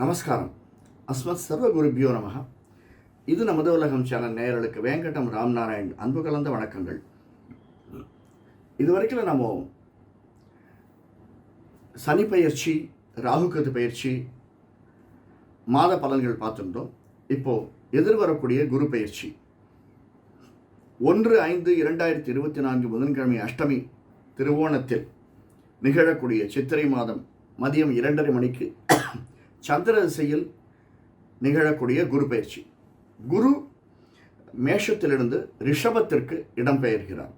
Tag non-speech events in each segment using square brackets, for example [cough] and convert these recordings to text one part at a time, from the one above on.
நமஸ்காரம். அஸ்மத் சர்வ குருபியோ நமக இது நமது உலகம் சேனல் நேயர்களுக்கு வேங்கடம் ராம்நாராயண் அன்பு கலந்த வணக்கங்கள். இதுவரைக்கும் நம்ம சனி பயிற்சி ராகுக்கத்து பயிற்சி மாத பலன்கள் பார்த்துருந்தோம். இப்போது எதிர்வரக்கூடிய குரு பயிற்சி. ஒன்று ஐந்து இரண்டாயிரத்தி இருபத்தி நான்கு புதன்கிழமை அஷ்டமி திருவோணத்தில் நிகழக்கூடிய சித்திரை மாதம் மதியம் இரண்டரை மணிக்கு சந்திர திசையில் நிகழக்கூடிய குரு பயிற்சி. குரு மேஷத்திலிருந்து ரிஷபத்திற்கு இடம்பெயர்கிறார்.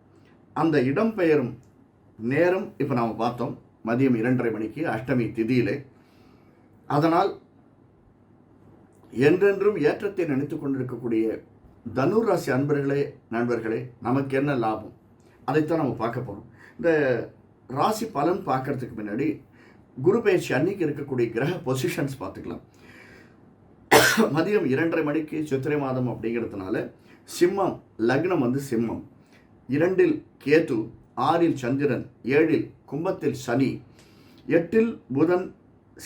அந்த இடம்பெயரும் நேரம் இப்போ நாம் பார்த்தோம். மதியம் இரண்டரை மணிக்கு அஷ்டமி திதியிலே. அதனால் என்றென்றும் ஏற்றத்தை நினைத்து கொண்டிருக்கக்கூடிய தனுர் ராசி அன்பர்களே நண்பர்களே நமக்கு என்ன லாபம்? அதைத்தான் நம்ம பார்க்க போகிறோம் இந்த ராசி பலன் பார்க்கறதுக்கு முன்னாடி குரு பயிற்சி அன்னைக்கு இருக்கக்கூடிய கிரக பொசிஷன்ஸ் பார்த்துக்கலாம். மதியம் இரண்டரை மணிக்கு சித்திரை மாதம் அப்படிங்கிறதுனால சிம்மம் லக்னம் வந்து சிம்மம். இரண்டில் கேது ஆறில் சந்திரன் ஏழில் கும்பத்தில் சனி எட்டில் புதன்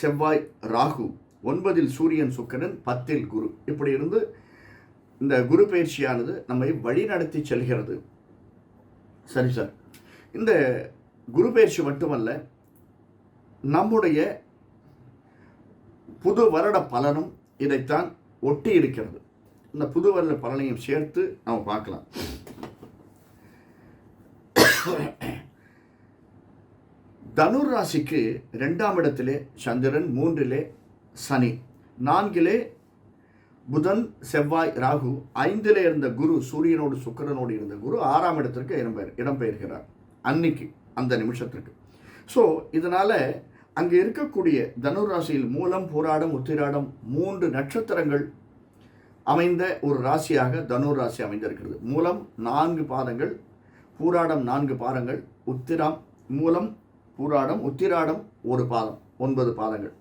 செவ்வாய் ராகு ஒன்பதில் சூரியன் சுக்கரன் பத்தில் குரு. இப்படி இருந்து இந்த குரு பயிற்சியானது நம்மை வழிநடத்தி செல்கிறது. சரி சார். இந்த குரு பயிற்சி மட்டுமல்ல நம்முடைய புது வருட பலனும் இதைத்தான் ஒட்டி இருக்கிறது இந்த புது வருட பலனையும் சேர்த்து நம்ம பார்க்கலாம். தனுர் ராசிக்கு ரெண்டாம் இடத்திலே சந்திரன் மூன்றிலே சனி நான்கிலே புதன் செவ்வாய் ராகு ஐந்திலே இருந்த குரு சூரியனோடு சுக்கிரனோடு இருந்த குரு ஆறாம் இடத்திற்கு இடம்பெயர் இடம்பெயர்கிறார். அன்னைக்கு அந்த நிமிஷத்திற்கு. ஸோ இதனால் அங்கே இருக்கக்கூடிய தனுர் ராசியில் மூலம் போராடம் உத்திராடம் மூன்று நட்சத்திரங்கள் அமைந்த ஒரு ராசியாக தனுர் ராசி அமைந்திருக்கிறது. மூலம் நான்கு பாதங்கள் பூராடம் நான்கு பாதங்கள் உத்திரம் மூலம் பூராடம் உத்திராடம் ஒரு பாதம் ஒன்பது பாதங்கள்.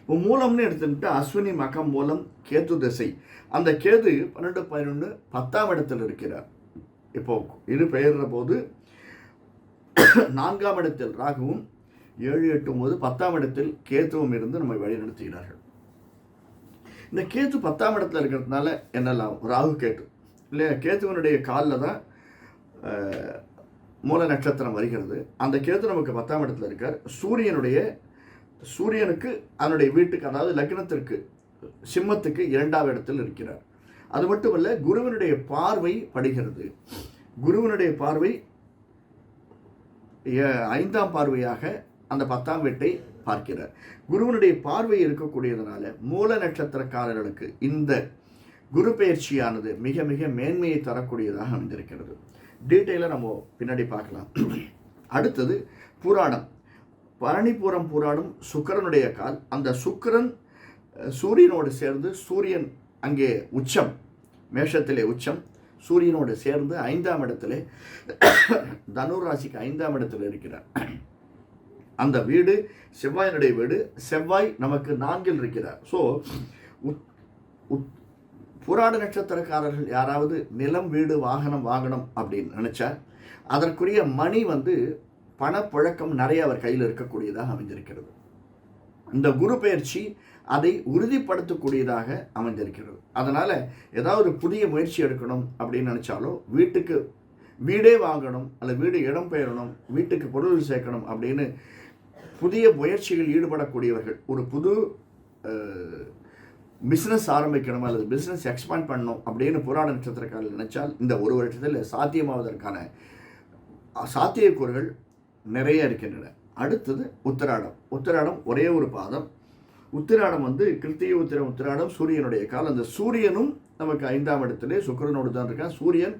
இப்போ மூலம்னு எடுத்துக்கிட்டு அஸ்வினி மகம் மூலம் கேது திசை. அந்த கேது பன்னெண்டு பதினொன்று பத்தாம் இடத்தில் இருக்கிறார். இப்போ இரு பெயர்ற போது நான்காம் இடத்தில் ராகுவும் ஏழு எட்டு ஒன்பது பத்தாம் இடத்தில் கேத்துவம் இருந்து நம்மை வழிநடத்துகிறார்கள். இந்த கேத்து பத்தாம் இடத்துல இருக்கிறதுனால என்னெல்லாம் ராகு கேத்து இல்லையா? கேத்துவனுடைய காலில் தான் மூல நட்சத்திரம் வருகிறது. அந்த கேத்து நமக்கு பத்தாம் இடத்துல இருக்கார். சூரியனுடைய சூரியனுக்கு அதனுடைய வீட்டுக்கு அதாவது லக்னத்திற்கு சிம்மத்துக்கு இரண்டாவது இடத்தில் இருக்கிறார். அது மட்டுமல்ல குருவினுடைய பார்வை படுகிறது. குருவினுடைய பார்வை ஏ- ஐந்தாம் பார்வையாக அந்த பத்தாம் வீட்டை பார்க்கிறார். குருவனுடைய பார்வை இருக்கக்கூடியதுனால மூல நட்சத்திரக்காரர்களுக்கு இந்த குரு பயிற்சியானது மிக மிக மேன்மையை தரக்கூடியதாக அமைந்திருக்கிறது. டீட்டெயிலாக நம்ம பின்னாடி பார்க்கலாம். அடுத்தது புராணம். பரணிபுரம் புராணம் சுக்கிரனுடைய கால். அந்த சுக்கிரன் சூரியனோடு சேர்ந்து சூரியன் அங்கே உச்சம் மேஷத்திலே உச்சம். சூரியனோடு சேர்ந்து ஐந்தாம் இடத்திலே தனுராசிக்கு ஐந்தாம் இடத்தில் இருக்கிறார். அந்த வீடு செவ்வாயினுடைய வீடு செவ்வாய் நமக்கு நான்கில் இருக்கிறார். ஸோ புராண நட்சத்திரக்காரர்கள் யாராவது நிலம் வீடு வாகனம் வாங்கணும் அப்படின்னு நினச்சா அதற்குரிய மணி வந்து பணப்புழக்கம் நிறைய அவர் கையில் இருக்கக்கூடியதாக அமைஞ்சிருக்கிறது. இந்த குரு பயிற்சி அதை உறுதிப்படுத்தக்கூடியதாக அமைஞ்சிருக்கிறது. அதனால் ஏதாவது புதிய முயற்சி எடுக்கணும் அப்படின்னு நினச்சாலோ வீட்டுக்கு வீடே வாங்கணும் அல்ல வீடு இடம் பெயரணும் வீட்டுக்கு பொருள் சேர்க்கணும் அப்படின்னு புதிய முயற்சியில் ஈடுபடக்கூடியவர்கள் ஒரு புது பிஸ்னஸ் ஆரம்பிக்கணும் அல்லது பிஸ்னஸ் எக்ஸ்பேண்ட் பண்ணணும் அப்படின்னு புராண நட்சத்திரக்காரர்கள் நினைச்சால் இந்த ஒரு வருஷத்தில் சாத்தியமாவதற்கான சாத்தியக்கூறுகள் நிறைய இருக்கின்றன. அடுத்தது உத்திராடம். உத்திராடம் ஒரே ஒரு பாதம். உத்திராடம் வந்து கிருத்திய உத்திரம் உத்திராடம் சூரியனுடைய கால் அந்த சூரியனும் நமக்கு ஐந்தாம் இடத்திலே சுக்கரனோடு தான் இருக்கான். சூரியன்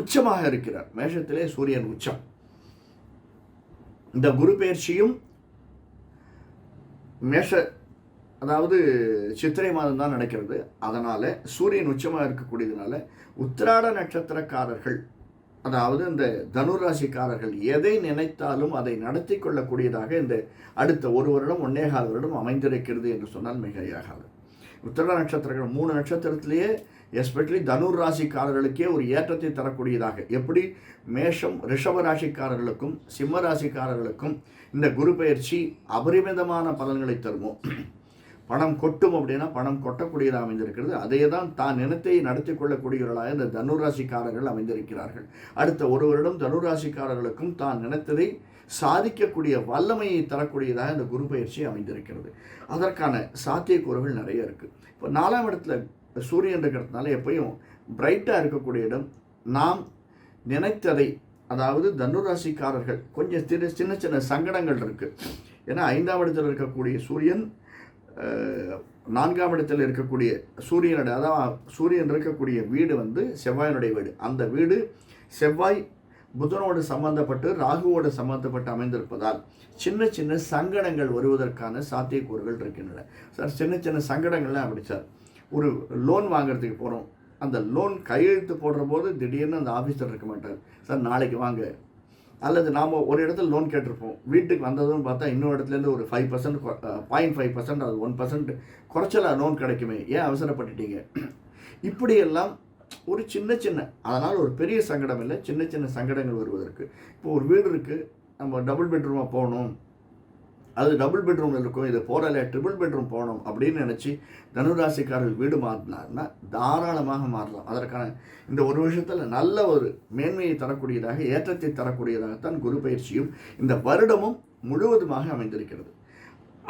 உச்சமாக இருக்கிறார். மேஷத்திலே சூரியன் உச்சம். இந்த குரு பயிற்சியும் மேஷ அதாவது சித்திரை மாதம் தான் நடக்கிறது. அதனால் சூரியன் உச்சமாக இருக்கக்கூடியதுனால உத்திராட நட்சத்திரக்காரர்கள் அதாவது இந்த தனுராசிக்காரர்கள் எதை நினைத்தாலும் அதை நடத்தி கொள்ளக்கூடியதாக இந்த அடுத்த ஒரு வருடம் ஒன்னேகால் வருடம் அமைந்திருக்கிறது என்று சொன்னால் மிகையாகாது. உத்திராட நட்சத்திரங்கள் மூணு நட்சத்திரத்திலேயே எஸ்பெஷலி தனுர் ராசிக்காரர்களுக்கே ஒரு ஏற்றத்தை தரக்கூடியதாக. எப்படி? மேஷம் ரிஷப ராசிக்காரர்களுக்கும் சிம்ம ராசிக்காரர்களுக்கும் இந்த குரு பயிற்சி அபரிமிதமான பலன்களை தருமோ? பணம் கொட்டும் அப்படின்னா பணம் கொட்டக்கூடியதாக அமைந்திருக்கிறது. அதே தான் தான் நினைத்தை நடத்தி கொள்ளக்கூடியவர்களாக இந்த தனுராசிக்காரர்கள் அமைந்திருக்கிறார்கள். அடுத்த ஒரு வருடம் தனுராசிக்காரர்களுக்கும் தான் நினைத்ததை சாதிக்கக்கூடிய வல்லமையை தரக்கூடியதாக இந்த குரு பயிற்சி அமைந்திருக்கிறது. அதற்கான சாத்தியக்கூறுகள் நிறைய இருக்குது இப்போ நாலாம் இடத்துல சூரியன் இருக்கிறதுனால எப்பயும் பிரைட்டாக இருக்கக்கூடிய இடம். நாம் நினைத்ததை அதாவது தனுராசிக்காரர்கள் கொஞ்சம் சின்ன சின்ன சின்ன சங்கடங்கள் இருக்குது ஏன்னா ஐந்தாம் இடத்தில் இருக்கக்கூடிய சூரியன் நான்காம் இடத்தில் இருக்கக்கூடிய சூரியனுடைய அதாவது சூரியன் இருக்கக்கூடிய வீடு வந்து செவ்வாயினுடைய வீடு. அந்த வீடு செவ்வாய் புதனோடு சம்பந்தப்பட்டு ராகுவோடு சம்பந்தப்பட்டு அமைந்திருப்பதால் சின்ன சின்ன சங்கடங்கள் வருவதற்கான சாத்தியக்கூறுகள் இருக்கின்றன. சார் சின்ன சின்ன சங்கடங்கள்லாம் அப்படி சார்? ஒரு லோன் வாங்குறதுக்கு போகிறோம் அந்த லோன் கையெழுத்து போடுற போது திடீர்னு அந்த ஆஃபீஸர் இருக்க மாட்டார். சார் நாளைக்கு வாங்க. அல்லது நாம் ஒரு இடத்துல லோன் கேட்டிருப்போம். வீட்டுக்கு வந்ததுன்னு பார்த்தா இன்னொரு இடத்துலேருந்து ஒரு five percent point five percent அது ஒன் பர்சன்ட் குறைச்சலாக லோன் கிடைக்குமே. ஏன் அவசரப்பட்டுட்டீங்க? இப்படியெல்லாம் ஒரு சின்ன சின்ன அதனால் ஒரு பெரிய சங்கடம் இல்லை. சின்ன சின்ன சங்கடங்கள் வருவதற்கு. இப்போ ஒரு வீடு இருக்குது நம்ம டபுள் பெட்ரூமாக போகணும். அது டபுள் பெட்ரூம் இருக்கும். இது போடலை ட்ரிபிள் பெட்ரூம் போகணும் அப்படின்னு நினச்சி தனுராசிக்காரர்கள் வீடு மாறினார்னா தாராளமாக மாறலாம். அதற்கான இந்த ஒரு விஷயத்தில் நல்ல ஒரு மேன்மையை தரக்கூடியதாக ஏற்றத்தை தரக்கூடியதாகத்தான் குரு பயிற்சியும் இந்த வருடமும் முழுவதுமாக அமைந்திருக்கிறது.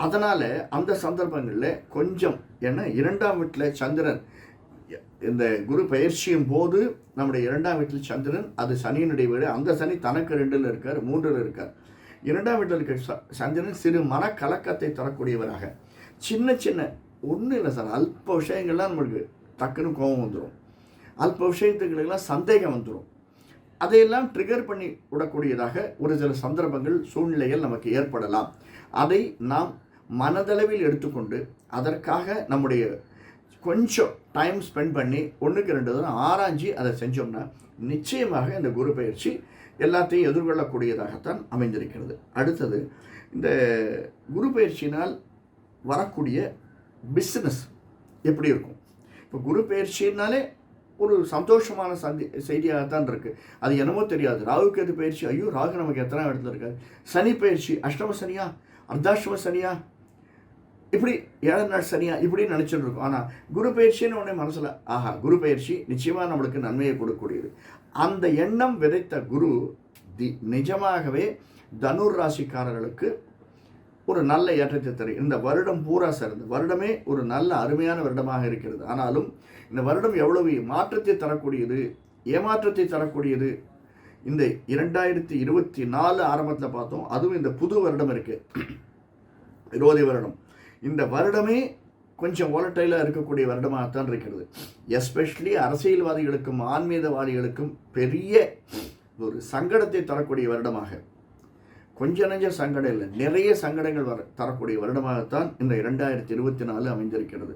அதனால் அந்த சந்தர்ப்பங்களில் கொஞ்சம் ஏன்னா இரண்டாம் வீட்டில் சந்திரன் இந்த குரு பயிற்சியின் போது நம்முடைய இரண்டாம் வீட்டில் சந்திரன் அது சனியினுடைய வீடு. அந்த சனி தனக்கு ரெண்டில் இருக்கார் மூன்றில் இருக்கார். இரண்டாம் வீட்டில் இருக்க ச- சந்திரன் சிறு மனக்கலக்கத்தை தரக்கூடியவராக. சின்ன சின்ன ஒன்றும் இல்லை சார். அல்ப விஷயங்கள்லாம் நம்மளுக்கு டக்குன்னு கோபம் வந்துடும் அல்ப விஷயத்துக்கெல்லாம் சந்தேகம் வந்துடும் அதையெல்லாம் ட்ரிகர் பண்ணி விடக்கூடியதாக ஒரு சில சந்தர்ப்பங்கள் சூழ்நிலைகள் நமக்கு ஏற்படலாம். அதை நாம் மனதளவில் எடுத்துக்கொண்டு அதற்காக நம்முடைய கொஞ்சம் டைம் ஸ்பெண்ட் பண்ணி ஒன்றுக்கு ரெண்டு தடவை ஆராய்ஞ்சி அதை செஞ்சோம்னா நிச்சயமாக இந்த குரு பயிற்சி எல்லாத்தையும் எதிர்கொள்ளக்கூடியதாகத்தான் அமைந்திருக்கிறது. அடுத்தது இந்த குரு பயிற்சியினால் வரக்கூடிய பிஸ்னஸ் எப்படி இருக்கும்? இப்போ குரு பயிற்சினாலே ஒரு சந்தோஷமான சந்தி செய்தியாகத்தான் இருக்குது அது என்னமோ தெரியாது. ராகுக்கு எது பயிற்சி ஐயோ ராகு நமக்கு எத்தனை இடத்துல சனி பயிற்சி அஷ்டம சனியா? அர்த்தாஷ்டம சனியா? இப்படி ஏழு நாள் சனியா? இப்படி நினச்சிட்டு இருக்கும். ஆனால் குரு பயிற்சின்னு உடனே மனசில் ஆஹா குரு பயிற்சி நிச்சயமாக நம்மளுக்கு நன்மையை கொடுக்கக்கூடியது. அந்த எண்ணம் விதைத்த குரு தி நிஜமாகவே தனுர் ராசிக்காரர்களுக்கு ஒரு நல்ல ஏற்றத்தை தரும் இந்த வருடம் பூரா சிறந்த வருடமே ஒரு நல்ல அருமையான வருடமாக இருக்கிறது. ஆனாலும் இந்த வருடம் எவ்வளவு மாற்றத்தை தரக்கூடியது ஏமாற்றத்தை தரக்கூடியது? இந்த இரண்டாயிரத்தி இருபத்தி நாலு ஆரம்பத்தில் பார்த்தோம் அதுவும் இந்த புது வருடம் இருக்குது [clears throat] இருபது வருடம். இந்த வருடமே கொஞ்சம் ஓலட்டைலாக இருக்கக்கூடிய வருடமாகத்தான் இருக்கிறது. எஸ்பெஷலி அரசியல்வாதிகளுக்கும் ஆன்மீகவாதிகளுக்கும் பெரிய ஒரு சங்கடத்தை தரக்கூடிய வருடமாக. கொஞ்ச நஞ்ச சங்கடம் இல்லை நிறைய சங்கடங்கள் வர தரக்கூடிய வருடமாகத்தான் இந்த இரண்டாயிரத்தி இருபத்தி நாலு அமைந்திருக்கிறது.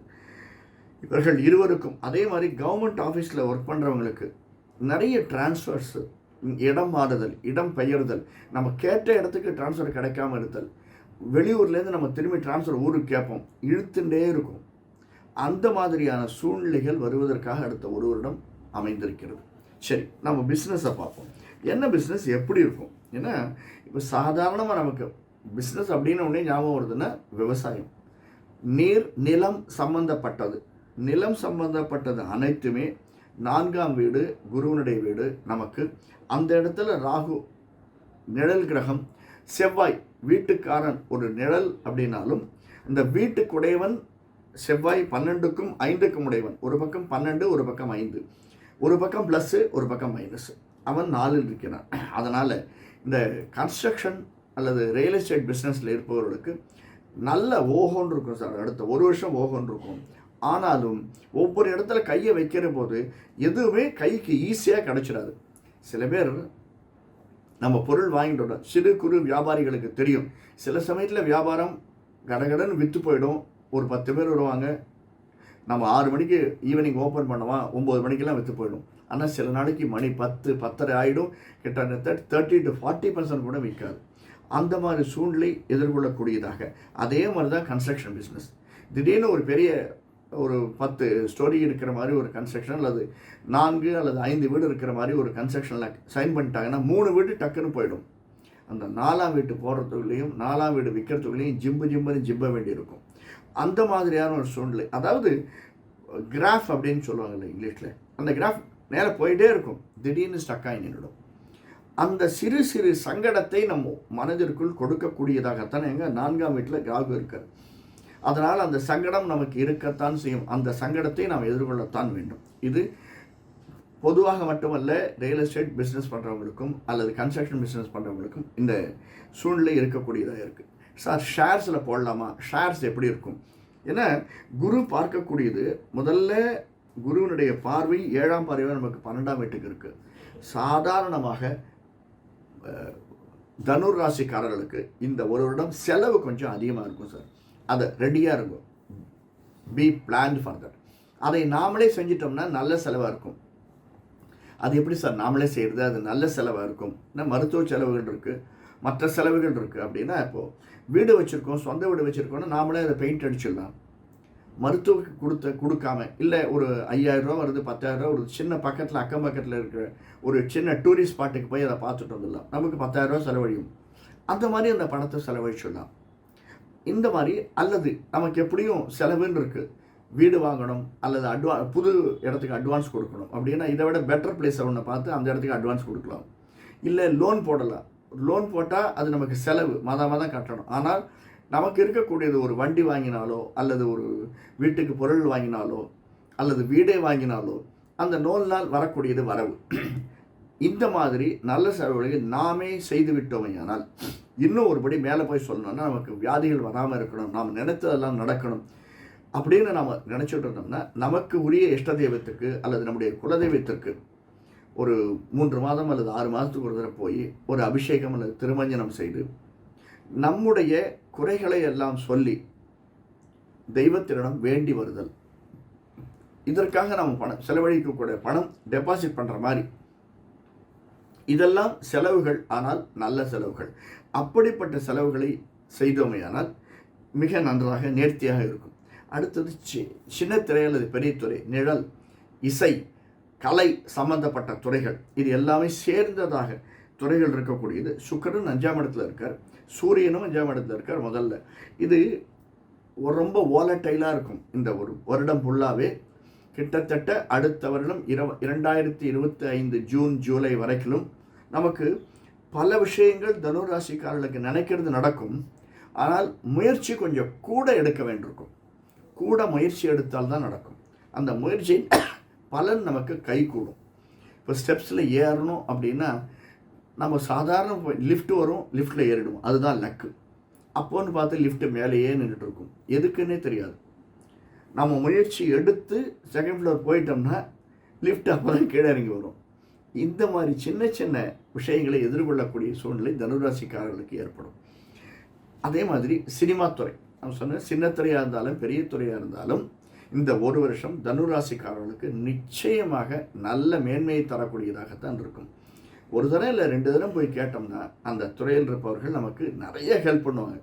இவர்கள் இருவருக்கும் அதே மாதிரி கவர்மெண்ட் ஆஃபீஸில் ஒர்க் பண்ணுறவங்களுக்கு நிறைய டிரான்ஸ்ஃபர்ஸு இடம் மாறுதல் இடம் பெயர்தல் நம்ம கேட்ட இடத்துக்கு டிரான்ஸ்ஃபர் கிடைக்காம இருத்தல் வெளியூர்லேருந்து நம்ம திரும்பி டிரான்ஸ்ஃபர் ஊருக்கு கேட்போம். இழுத்துட்டே இருக்கும். அந்த மாதிரியான சூழ்நிலைகள் வருவதற்காக அடுத்த ஒரு வருடம் அமைந்திருக்கிறது. சரி நம்ம பிஸ்னஸை பார்ப்போம். என்ன பிஸ்னஸ் எப்படி இருக்கும்? ஏன்னா இப்போ சாதாரணமாக நமக்கு பிஸ்னஸ் அப்படின்னு உடனே ஞாபகம் வருதுன்னா விவசாயம். நீர் நிலம் சம்பந்தப்பட்டது. நிலம் சம்பந்தப்பட்டது அனைத்துமே நான்காம் வீடு குருவனுடைய வீடு நமக்கு. அந்த இடத்துல ராகு நிழல் கிரகம் செவ்வாய் வீட்டுக்காரன் ஒரு நிழல் அப்படின்னாலும் இந்த வீட்டுக்குடையவன் செவ்வாய் பன்னெண்டுக்கும் ஐந்துக்கும் உடையவன். ஒரு பக்கம் பன்னெண்டு ஒரு பக்கம் ஐந்து. ஒரு பக்கம் ப்ளஸ்ஸு ஒரு பக்கம் மைனஸ் அவன் நாலில் இருக்கிறான். அதனால் இந்த கன்ஸ்ட்ரக்ஷன் அல்லது ரியல் எஸ்டேட் பிஸ்னஸில் இருப்பவர்களுக்கு நல்ல ஓஹோன்னு இருக்கும் சார். அடுத்த ஒரு வருஷம் ஓஹோன்னு இருக்கும். ஆனாலும் ஒவ்வொரு இடத்துல கையை வைக்கிற போது எதுவுமே கைக்கு ஈஸியாக கிடச்சிடாது. சில பேர் நம்ம பொருள் வாங்கிட்டு சிறு குறு வியாபாரிகளுக்கு தெரியும். சில சமயத்தில் வியாபாரம் கடகடன்னு விற்று போயிடும். ஒரு பத்து பேர் வருவாங்க. நம்ம ஆறு மணிக்கு ஈவினிங் ஓப்பன் பண்ணுவோம் ஒம்பது மணிக்கெல்லாம் விற்று போயிடும். ஆனால் சில நாளைக்கு மணி பத்து பத்தரை ஆகிடும் கிட்டத்தட்ட தேர்ட்டி டு ஃபார்ட்டி பர்சன்ட் கூட விற்காது. அந்த மாதிரி சூழ்நிலை எதிர்கொள்ளக்கூடியதாக. அதே மாதிரி தான் கன்ஸ்ட்ரக்ஷன் பிஸ்னஸ் திடீர்னு ஒரு பெரிய ஒரு பத்து ஸ்டோரி இருக்கிற மாதிரி ஒரு கன்ஸ்ட்ரக்ஷன் அல்லது நான்கு அல்லது ஐந்து வீடு இருக்கிற மாதிரி ஒரு கன்ஸ்ட்ரக்ஷனில் சைன் பண்ணிட்டாங்கன்னா மூணு வீடு டக்குன்னு போயிடும். அந்த நாலாம் வீட்டு போடுறதுக்குள்ளேயும் நாலாம் வீடு விற்கிறதுக்குள்ளேயும் ஜிம்பு ஜிம்புன்னு ஜிம்ப வேண்டியிருக்கும். அந்த மாதிரியான ஒரு சூழ்நிலை. அதாவது கிராஃப் அப்படின்னு சொல்லுவாங்கல்ல இங்கிலீஷில். அந்த கிராஃப் நேராக போயிட்டே இருக்கும். திடீர்னு ஸ்டக் ஆகி நின்றுடும். அந்த சிறு சிறு சங்கடத்தை நம்ம மனதிற்குள் கொடுக்கக்கூடியதாகத்தானே எங்கள் நான்காம் வீட்டில் ராகு இருக்கார். அதனால் அந்த சங்கடம் நமக்கு இருக்கத்தான் செய்யும். அந்த சங்கடத்தை நாம் எதிர்கொள்ளத்தான் வேண்டும். இது பொதுவாக மட்டுமல்ல ரியல் எஸ்டேட் பிஸ்னஸ் பண்ணுறவங்களுக்கும் அல்லது கன்ஸ்ட்ரக்ஷன் பிஸ்னஸ் பண்ணுறவங்களுக்கும் இந்த சூழ்நிலை இருக்கக்கூடியதாக இருக்குது சார் ஷேர்ஸில் போடலாமா? ஷேர்ஸ் எப்படி இருக்கும்? ஏன்னா குரு பார்க்கக்கூடியது முதல்ல குருவினுடைய பார்வை ஏழாம் பார்வை நமக்கு பன்னெண்டாம் வீட்டுக்கு இருக்குது சாதாரணமாக தனுர் ராசிக்காரர்களுக்கு இந்த ஒரு வருடம் செலவு கொஞ்சம் அதிகமாக இருக்கும் சார். அதை ரெடியாக இருக்கும். பி பிளான் ஃபார் தட் அதை நாமளே செஞ்சிட்டோம்னா நல்ல செலவாக இருக்கும். அது எப்படி சார்? நாமளே செய்கிறது அது நல்ல செலவாக இருக்கும். ஏன்னா மருத்துவ செலவுகள் இருக்குது மற்ற செலவுகள் இருக்குது அப்படின்னா இப்போது வீடு வச்சுருக்கோம் சொந்த வீடு வச்சுருக்கோம்னா நாமளே அதை பெயிண்ட் அடிச்சிடலாம். மருத்துவக்கு கொடுத்த கொடுக்காம இல்லை ஒரு ஐயாயிரரூவா வருது பத்தாயிரம் ரூபா ஒரு சின்ன பக்கத்தில் அக்கம் பக்கத்தில் இருக்கிற ஒரு சின்ன டூரிஸ்ட் ஸ்பாட்டுக்கு போய் அதை பார்த்துட்டு வந்துடலாம். நமக்கு பத்தாயிரரூவா செலவழியும். அந்த மாதிரி அந்த பணத்தை செலவழிச்சிடலாம். இந்த மாதிரி அல்லது நமக்கு எப்படியும் செலவுன்னு இருக்குது வீடு வாங்கணும் அல்லது அட்வா புது இடத்துக்கு அட்வான்ஸ் கொடுக்கணும். அப்படின்னா இதை விட பெட்டர் பிளேஸை ஒன்று பார்த்து அந்த இடத்துக்கு அட்வான்ஸ் கொடுக்கலாம். இல்லை லோன் போடலாம். லோன் போட்டால் அது நமக்கு செலவு. மாதம் மாதம் கட்டணும். ஆனால் நமக்கு இருக்கக்கூடியது ஒரு வண்டி வாங்கினாலோ அல்லது ஒரு வீட்டுக்கு பொருள் வாங்கினாலோ அல்லது வீடே வாங்கினாலோ அந்த நோன்னால் வரக்கூடியது வரவு. [clears throat] இந்த மாதிரி நல்ல செலவுகளை நாமே செய்து விட்டோமையானால் இன்னும் ஒருபடி மேலே போய் சொல்லணும்னா நமக்கு வியாதிகள் வராமல் இருக்கணும். நாம் நினைத்ததெல்லாம் நடக்கணும். அப்படின்னு நாம் நினச்சிட்டு இருந்தோம்னா நமக்கு உரிய இஷ்ட தெய்வத்துக்கு அல்லது நம்முடைய குலதெய்வத்திற்கு ஒரு மூன்று மாதம் அல்லது ஆறு மாதத்துக்கு ஒரு தடவை போய் ஒரு அபிஷேகம் அல்லது திருமஞ்சனம் செய்து நம்முடைய குறைகளை எல்லாம் சொல்லி தெய்வத்தினிடம் வேண்டி வருதல். இதற்காக நாம் பணம் செலவழிக்கக்கூடிய பணம் டெபாசிட் பண்ணுற மாதிரி. இதெல்லாம் செலவுகள் ஆனால் நல்ல செலவுகள். அப்படிப்பட்ட செலவுகளை செய்தோமையானால் மிக நன்றாக நேர்த்தியாக இருக்கும். அடுத்தது சி சின்ன திரை அல்லது பெரிய துறை நிழல் இசை கலை சம்பந்தப்பட்ட துறைகள். இது எல்லாமே சேர்ந்ததாக துறைகள் இருக்கக்கூடியது. சுக்கரன் அஞ்சாம் இடத்துல இருக்கார். சூரியனும் அஞ்சாம் இடத்துல இருக்கார் முதல்ல. இது ரொம்ப ஓலட்டைலாக இருக்கும். இந்த ஒரு வருடம் ஃபுல்லாகவே கிட்டத்தட்ட அடுத்த வருடம் இரவ இரண்டாயிரத்தி இருபத்தி ஐந்து ஜூன் ஜூலை வரைக்கும் நமக்கு பல விஷயங்கள் தனுராசிக்காரர்களுக்கு நினைக்கிறது நடக்கும். ஆனால் முயற்சி கொஞ்சம் கூட எடுக்க வேண்டியிருக்கும். கூட முயற்சி எடுத்தால் தான் நடக்கும். அந்த முயற்சி பலன் நமக்கு கை கூடும் இப்போ ஸ்டெப்ஸில் ஏறணும் அப்படின்னா நம்ம சாதாரண லிஃப்ட் வரும் லிஃப்ட்டில் ஏறிடுவோம். அதுதான் லக்கு அப்போன்னு பார்த்து லிஃப்ட்டு மேலேயே நின்றுட்டு இருக்கும் எதுக்குன்னே தெரியாது. நம்ம முயற்சி எடுத்து செகண்ட் ஃப்ளோர் போயிட்டோம்னா லிஃப்ட் அப்போ தான் கீழே இறங்கி வரும். இந்த மாதிரி சின்ன சின்ன விஷயங்களை எதிர்கொள்ளக்கூடிய சூழ்நிலை தனுராசிக்காரர்களுக்கு ஏற்படும். அதே மாதிரி சினிமா துறை. நான் சொன்னேன் சின்ன துறையாக இருந்தாலும் பெரிய துறையாக இருந்தாலும் இந்த ஒரு வருஷம் தனுராசிக்காரர்களுக்கு நிச்சயமாக நல்ல மேன்மையை தரக்கூடியதாகத்தான் இருக்கும். ஒரு தடவை இல்லை ரெண்டு தடவை போய் கேட்டோம்னா அந்த துறையில் இருப்பவர்கள் நமக்கு நிறைய ஹெல்ப் பண்ணுவாங்க.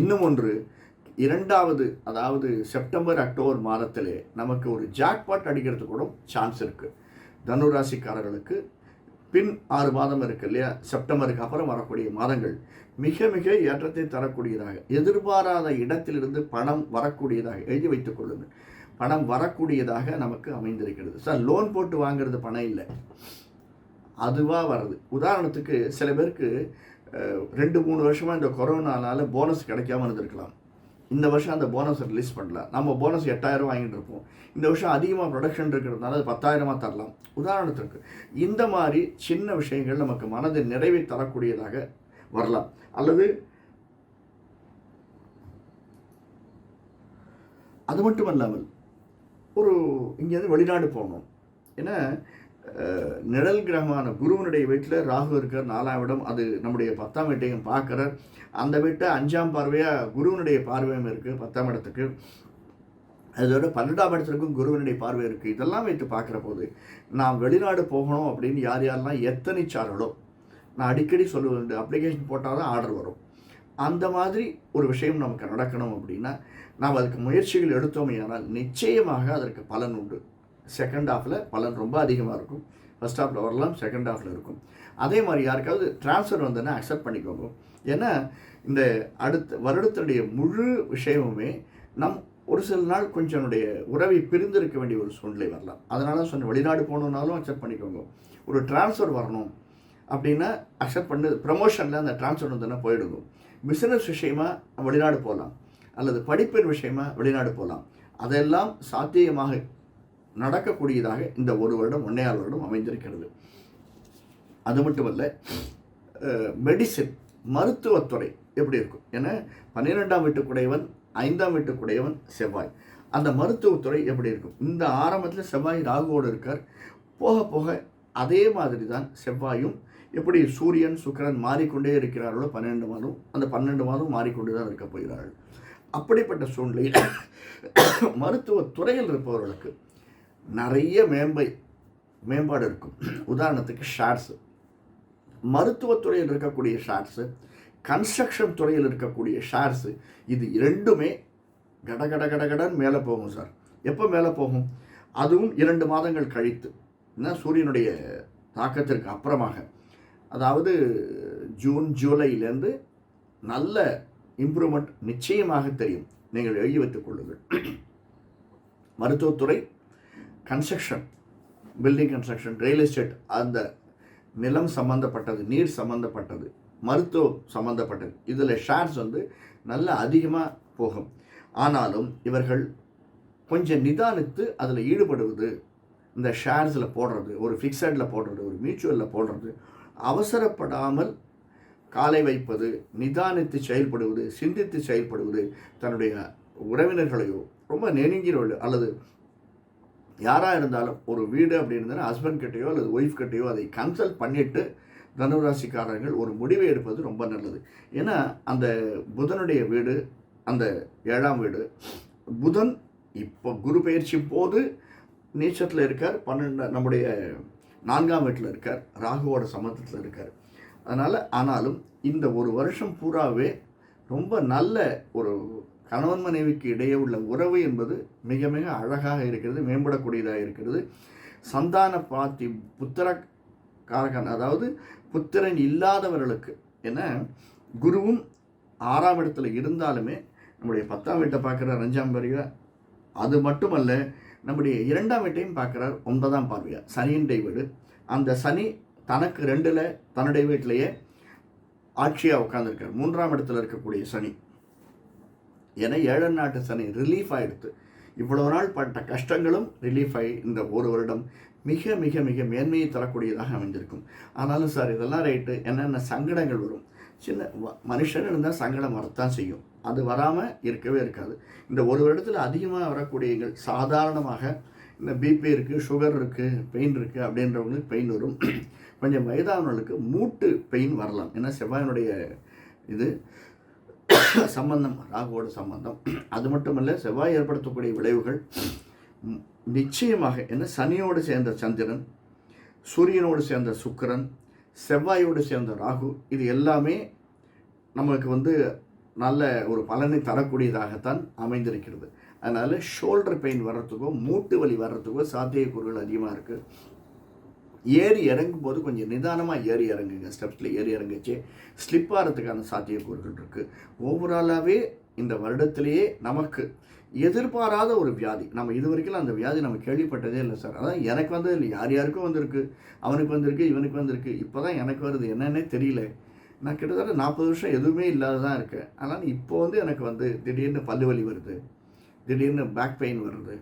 இன்னும் ஒன்று இரண்டாவது அதாவது செப்டம்பர் அக்டோபர் மாதத்திலே நமக்கு ஒரு ஜாக்பாட் அடிக்கிறதுக்கு கூட சான்ஸ் இருக்குது தனுராசிக்காரர்களுக்கு பின் ஆறு மாதம் இருக்கு இல்லையா? செப்டம்பருக்கு அப்புறம் வரக்கூடிய மாதங்கள். மிக மிக ஏற்றத்தை தரக்கூடியதாக எதிர்பாராத இடத்திலிருந்து பணம் வரக்கூடியதாக எழுதி வைத்துக் கொள்ளுங்கள். பணம் வரக்கூடியதாக நமக்கு அமைந்திருக்கிறது. சார் லோன் போட்டு வாங்குறது பணம் இல்லை. அதுவாக வர்றது. உதாரணத்துக்கு சில பேருக்கு ரெண்டு மூணு வருஷமாக இந்த கொரோனானால போனஸ் கிடைக்காம இருந்திருக்கலாம். இந்த வருஷம் அந்த போனஸ் ரிலீஸ் பண்ணல. நம்ம போனஸ் எட்டாயிரம் வாங்கிட்டு இருப்போம். இந்த வருஷம் அதிகமாக ப்ரொடக்ஷன் இருக்கிறதுனால அது பத்தாயிரமாக தரலாம். உதாரணத்துக்கு இந்த மாதிரி சின்ன விஷயங்கள் நமக்கு மனதில் நிறைவை தரக்கூடியதாக வரலாம். அல்லது அது மட்டும் இல்லாமல் ஒரு இங்கேருந்து வெளிநாடு போகணும். ஏன்னா நிழல் கிரகமான குருவனுடைய வீட்டில் ராகு இருக்கார் நாலாம் இடம் அது நம்முடைய பத்தாம் வீட்டையும் பார்க்குறார். அந்த வீட்டை அஞ்சாம் பார்வையாக குருவனுடைய பார்வையும் இருக்குது பத்தாம் இடத்துக்கு. அதோட பன்னெண்டாம் இடத்துக்கும் குருவனுடைய பார்வை இருக்குது இதெல்லாம் வைத்து பார்க்குற போது நான் வெளிநாடு போகணும் அப்படின்னு யார் யாரெல்லாம் எத்தனைச்சார்களோ நான் அடிக்கடி சொல்லுவேன் அப்ளிகேஷன் போட்டால் தான் ஆர்டர் வரும். அந்த மாதிரி ஒரு விஷயம் நமக்கு நடக்கணும் அப்படின்னா நாம் அதுக்கு முயற்சிகள் எடுத்தோமேயானால் நிச்சயமாக அதற்கு பலன் உண்டு. செகண்ட் ஹாஃபில் பலன் ரொம்ப அதிகமாக இருக்கும். ஃபஸ்ட் ஹாஃபில் வரலாம் செகண்ட் ஹாஃபில் இருக்கும். அதே மாதிரி யாருக்காவது ட்ரான்ஸ்ஃபர் வந்தோன்னா அக்செப்ட் பண்ணிக்கோங்க. ஏன்னா இந்த அடுத்த வருடத்தினுடைய முழு விஷயமுமே நம் ஒரு சில நாள் கொஞ்சம் என்னுடைய உறவை பிரிந்திருக்க வேண்டிய ஒரு சூழ்நிலை வரலாம். அதனால தான் வெளிநாடு போகணுன்னாலும் அக்செப்ட் பண்ணிக்கோங்க. ஒரு ட்ரான்ஸ்ஃபர் வரணும் அப்படின்னா அக்செப்ட் பண்ணி ப்ரமோஷனில் அந்த ட்ரான்ஸ்ஃபர் வந்தோன்னா போயிடுங்க. பிஸ்னஸ் விஷயமா வெளிநாடு போகலாம். அல்லது படிப்பின் விஷயமா வெளிநாடு போகலாம். அதெல்லாம் சாத்தியமாக நடக்கக்கூடியதாக இந்த ஒரு வருடம் ஒன்றையாறு வருடம் அமைந்திருக்கிறது. அது மட்டுமல்ல மெடிசின் மருத்துவத்துறை எப்படி இருக்கும்? ஏன்னா பன்னிரெண்டாம் வீட்டுக்குடையவன் ஐந்தாம் வீட்டுக்குடையவன் செவ்வாய். அந்த மருத்துவத்துறை எப்படி இருக்கும்? இந்த ஆரம்பத்தில் செவ்வாய் ராகுவோடு இருக்கார். போக போக அதே மாதிரி தான் செவ்வாயும் எப்படி சூரியன் சுக்கரன் மாறிக்கொண்டே இருக்கிறார்களோ பன்னெண்டு மாதம் அந்த பன்னெண்டு மாதம் மாறிக்கொண்டு தான் இருக்க போகிறார்கள். அப்படிப்பட்ட சூழ்நிலையில் மருத்துவ துறையில் இருப்பவர்களுக்கு நிறைய மேம்பை மேம்பாடு இருக்கும். உதாரணத்துக்கு ஷார்ட்ஸு. மருத்துவத்துறையில் இருக்கக்கூடிய ஷார்ட்ஸு கன்ஸ்ட்ரக்ஷன் துறையில் இருக்கக்கூடிய ஷார்ட்ஸு இது இரண்டுமே கட கட கட கடன் மேலே போகும் சார். எப்போ மேலே போகும்? அதுவும் இரண்டு மாதங்கள் கழித்து. என்ன சூரியனுடைய தாக்கத்திற்கு அப்புறமாக. அதாவது ஜூன் ஜூலையிலேருந்து நல்ல இம்ப்ரூவ்மெண்ட் நிச்சயமாக தெரியும். நீங்கள் எழுதி வைத்துக் கொள்ளுங்கள். மருத்துவத்துறை construction building construction real estate அந்த நிலம் சம்மந்தப்பட்டது நீர் சம்மந்தப்பட்டது மருத்துவம் சம்மந்தப்பட்டது இதில் ஷேர்ஸ் வந்து நல்ல அதிகமாக போகும். ஆனாலும் இவர்கள் கொஞ்சம் நிதானித்து அதில் ஈடுபடுவது இந்த ஷேர்ஸில் போடுறது ஒரு ஃபிக்ஸடில் போடுறது ஒரு மியூச்சுவலில் போடுறது அவசரப்படாமல் காலை வைப்பது நிதானித்து செயல்படுவது சிந்தித்து செயல்படுவது தன்னுடைய உறவினர்களையோ ரொம்ப நெருங்கினோடு அல்லது யாராக இருந்தாலும் ஒரு வீடு அப்படின்னா ஹஸ்பண்ட் கிட்டேயோ அல்லது ஒய்ஃப் கிட்டேயோ அதை கன்சல்ட் பண்ணிவிட்டு தனுராசிக்காரர்கள் ஒரு முடிவை எடுப்பது ரொம்ப நல்லது. ஏன்னா அந்த புதனுடைய வீடு அந்த ஏழாம் வீடு புதன் இப்போ குரு பயிற்சி போது நீச்சத்தில் இருக்கார் பன்னெண்டு நம்முடைய நான்காம் வீட்டில் இருக்கார் ராகுவோட சமத்தத்தில் இருக்கார். அதனால் ஆனாலும் இந்த ஒரு வருஷம் பூராவே ரொம்ப நல்ல ஒரு கணவன் மனைவிக்கு இடையே உள்ள உறவு என்பது மிக மிக அழகாக இருக்கிறது மேம்படக்கூடியதாக இருக்கிறது. சந்தான பாத்தி புத்திர காரகன் அதாவது புத்திரன் இல்லாதவர்களுக்கு என குருவும் ஆறாம் இடத்துல இருந்தாலுமே நம்முடைய பத்தாம் வீட்டை பார்க்குறார் அஞ்சாம் பார்வையாக அது மட்டுமல்ல நம்முடைய இரண்டாம் வீட்டையும் பார்க்குறார் ஒன்பதாம் பார்வையாக சனியின் வீடு அந்த சனி தனக்கு ரெண்டில் தன்னுடைய வீட்டிலேயே ஆட்சியாக உட்காந்துருக்கார் மூன்றாம் இடத்துல இருக்கக்கூடிய சனி. ஏன்னா ஏழு நாட்டு சனி ரிலீஃப் ஆகிடுது இவ்வளோ நாள் பட்ட கஷ்டங்களும் ரிலீஃப் ஆகி இந்த ஒரு வருடம் மிக மிக மிக மேன்மையை தரக்கூடியதாக அமைஞ்சிருக்கும் ஆனாலும் சார் இதெல்லாம் ரைட்டு என்னென்ன சங்கடங்கள் வரும்? சின்ன மனுஷன் இருந்தால் சங்கடம் வரத்தான் செய்யும். அது வராமல் இருக்கவே இருக்காது. இந்த ஒரு வருடத்தில் அதிகமாக வரக்கூடியங்கள் சாதாரணமாக இந்த பிபி இருக்குது சுகர் இருக்குது பெயின் இருக்குது அப்படின்றவங்களுக்கு பெயின் வரும். கொஞ்சம் வயதானவர்களுக்கு மூட்டு பெயின் வரலாம். ஏன்னா செவ்வாயினுடைய இது. சம்பந்தம் ராகுவோட சம்பந்தம். அது மட்டுமல்ல செவ்வாய் ஏற்படுத்தக்கூடிய விளைவுகள் நிச்சயமாக என்ன சனியோடு சேர்ந்த சந்திரன் சூரியனோடு சேர்ந்த சுக்கரன் செவ்வாயோடு சேர்ந்த ராகு இது எல்லாமே நமக்கு வந்து நல்ல ஒரு பலனை தரக்கூடியதாகத்தான் அமைந்திருக்கிறது. அதனால் ஷோல்டர் பெயின் வர்றதுக்கோ மூட்டு வலி வர்றதுக்கோ சாத்தியக்கூறுகள் அதிகமாக இருக்குது ஏறி இறங்கும் போது கொஞ்சம் நிதானமாக ஏறி இறங்குங்க. ஸ்டெப்ஸில் ஏறி இறங்கிச்சு. ஸ்லிப் ஆகிறதுக்கான சாத்தியக்கூறுகள் இருக்குது ஓவராலாகவே இந்த வருடத்திலேயே நமக்கு எதிர்பாராத ஒரு வியாதி. நம்ம இது வரைக்கும் அந்த வியாதி நம்ம கேள்விப்பட்டதே இல்லை சார். அதான் எனக்கு வந்து இல்லை. யார் யாருக்கும் வந்திருக்கு. அவனுக்கு வந்திருக்கு இவனுக்கு வந்திருக்கு. இப்போ தான் எனக்கு வருது. என்னன்னே தெரியல. நான் கிட்டத்தட்ட நாற்பது வருஷம் எதுவுமே இல்லாத தான் இருக்கேன். ஆனால் இப்போ வந்து எனக்கு வந்து திடீர்னு பல்லு வலி வருது. திடீர்னு பேக் பெயின் வருது.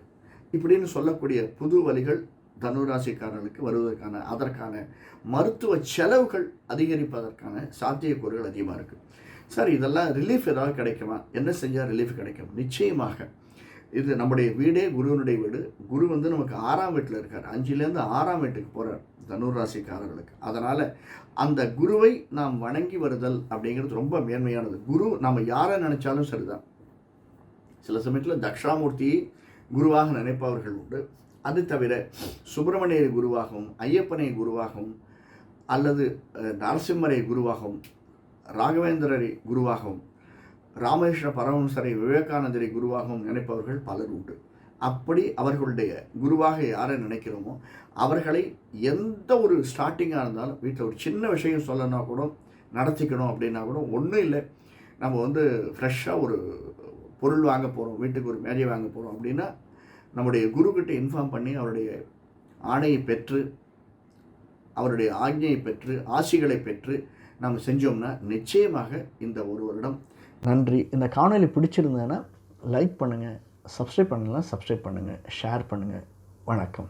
இப்படின்னு சொல்லக்கூடிய புது வலிகள் தனுராசிக்காரர்களுக்கு வருவதற்கான அதற்கான மருத்துவ செலவுகள் அதிகரிப்பதற்கான சாத்தியக்கூறுகள் அதிகமாக இருக்குது சார் இதெல்லாம் ரிலீஃப் ஏதாவது கிடைக்குமா? என்ன செஞ்சால் ரிலீஃப் கிடைக்கும்? நிச்சயமாக. இது நம்முடைய வீடே குருவனுடைய வீடு. குரு வந்து நமக்கு ஆறாம் வீட்டில் இருக்கார். அஞ்சுலேருந்து ஆறாம் வீட்டுக்கு போகிறார் தனுர் ராசிக்காரர்களுக்கு அதனால் அந்த குருவை நாம் வணங்கி வருதல் அப்படிங்கிறது ரொம்ப மேன்மையானது. குரு நம்ம யாரை நினச்சாலும் சரிதான். சில சமயத்தில் தக்ஷாமூர்த்தியை குருவாக நினைப்பவர்கள் உண்டு. அது தவிர சுப்பிரமணியரை குருவாகவும் ஐயப்பனை குருவாகவும் அல்லது நரசிம்மரை குருவாகவும் ராகவேந்திரரை குருவாகவும் ராமகிருஷ்ண பரமஹம்சரை விவேகானந்தரை குருவாகவும் நினைப்பவர்கள் பலர் உண்டு. அப்படி அவர்களுடைய குருவாக யாரை நினைக்கிறோமோ அவர்களை எந்த ஒரு ஸ்டார்டிங்காக இருந்தாலும் வீட்டில் ஒரு சின்ன விஷயம் சொல்லணும்னா கூட நடத்திக்கணும் அப்படின்னா கூட ஒன்றும் இல்லை. நம்ம வந்து ஃப்ரெஷ்ஷாக ஒரு பொருள் வாங்க போகிறோம் வீட்டுக்கு ஒரு மேஜை வாங்க போகிறோம் அப்படின்னா நம்முடைய குருக்கிட்ட இன்ஃபார்ம் பண்ணி அவருடைய ஆணையை பெற்று அவருடைய ஆజ్ఞையை பெற்று ஆசிகளை பெற்று நாம் செஞ்சோம்னா நிச்சயமாக இந்த ஒரு வருடம் நன்றி. இந்த காணொலி பிடிச்சிருந்தேன்னா லைக் பண்ணுங்கள் சப்ஸ்கிரைப் பண்ணலாம் சப்ஸ்கிரைப் பண்ணுங்கள் ஷேர் பண்ணுங்கள் வணக்கம்.